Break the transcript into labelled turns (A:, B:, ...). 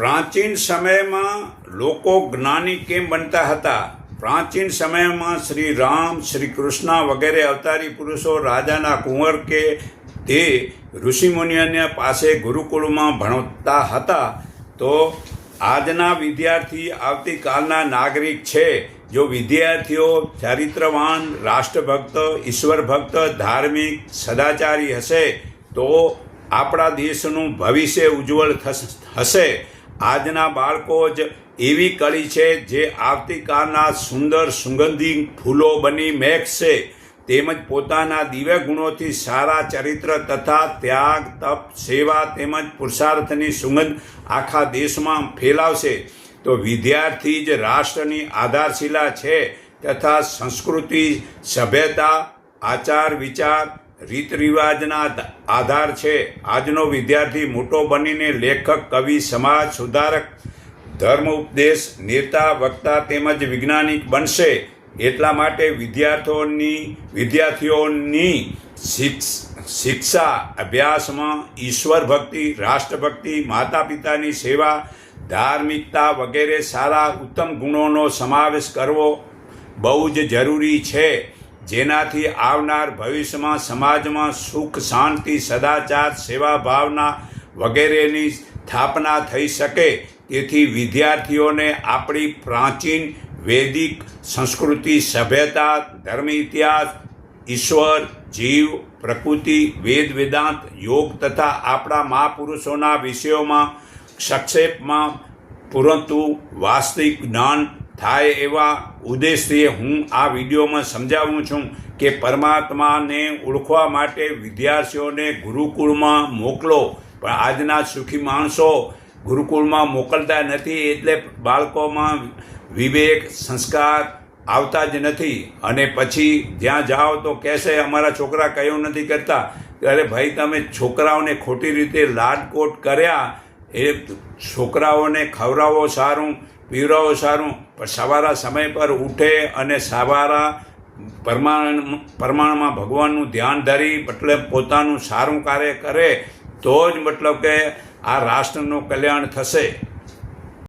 A: પ્રાચીન સમયમાં લોકો જ્ઞાની કેમ બનતા હતા? પ્રાચીન સમયમાં શ્રી રામ, શ્રી કૃષ્ણ વગેરે અવતારી પુરુષો, રાજાના કુંવર કે તે ઋષિમુનિઓને પાસે ગુરુકુળમાં ભણતા હતા, તો આજના વિદ્યાર્થી આવતીકાલના નાગરિક છે, જો વિદ્યાર્થીઓ ચારિત્રવાન, રાષ્ટ્રભક્ત ઈશ્વર ભક્ત ધાર્મિક, સદાચારી હશે, તો આપણા દેશનું ભવિષ્ય ઉજ્જવળ થશે આજના બાળકો જ એવી કળી છે જે આવતીકાલના સુંદર સુગંધી ફૂલો બની મેઘશે. તેમજ પોતાના દિવ્ય ગુણોથી સારા ચરિત્ર તથા ત્યાગ, તપ, સેવા તેમજ પુરુષાર્થની સુગંધ આખા દેશમાં ફેલાવશે. તો વિદ્યાર્થી જ રાષ્ટ્રની આધારશિલા છે તથા સંસ્કૃતિ, સભ્યતા આચાર વિચાર રીત રિવાજના આધાર છે. આજનો વિદ્યાર્થી મોટો બનીને લેખક, કવિ, સમાજ સુધારક, ધર્મ ઉપદેશ, નેતા, વક્તા તેમજ વૈજ્ઞાનિક બનશે. એટલા માટે વિદ્યાર્થીઓની વિદ્યાર્થીઓની શિક્ષ અભ્યાસમાં ઈશ્વર ભક્તિ, રાષ્ટ્રભક્તિ માતા પિતાની સેવા, ધાર્મિકતા વગેરે સારા ઉત્તમ ગુણોનો સમાવેશ કરવો બહુ જ જરૂરી છે. જેનાથી આવનાર ભવિષ્યમાં સમાજમાં સુખ, શાંતિ, સદાચાર, સેવા ભાવના વગેરેની સ્થાપના થઈ શકે. તેથી વિદ્યાર્થીઓને આપણી પ્રાચીન વૈદિક સંસ્કૃતિ, સભ્યતા, ધર્મ, ઇતિહાસ, ઈશ્વર, જીવ, પ્રકૃતિ, વેદ, વેદાંત, યોગ તથા આપણા મહાપુરુષોના વિષયોમાં સંક્ષેપમાં પરંતુ વાસ્તવિક જ્ઞાન થાય એવા ઉદ્દેશથી હું આ વિડીયોમાં સમજાવું છું કે પરમાત્માને ઓળખવા માટે વિદ્યાર્થીઓને ગુરુકુળમાં મોકલો. પણ આજના સુખી માણસો ગુરુકુળમાં મોકલતા નથી એટલે બાળકોમાં વિવેક, સંસ્કાર આવતા જ નથી. અને પછી જ્યાં જાઓ તો કહેશે, અમારા છોકરા કયું નથી કરતા. અરે ભાઈ, તમે છોકરાઓને ખોટી રીતે લાડકોટ કર્યા. એ છોકરાઓને ખવડાવો સારું. પીવડાવો સારું, પણ સવારા સમય પર ઉઠે અને સવારા પ્રમાણ, પ્રમાણમાં ભગવાનનું ધ્યાન ધરી, મતલબ પોતાનું સારું કાર્ય કરે, તો જ મતલબ કે આ રાષ્ટ્રનું કલ્યાણ થશે.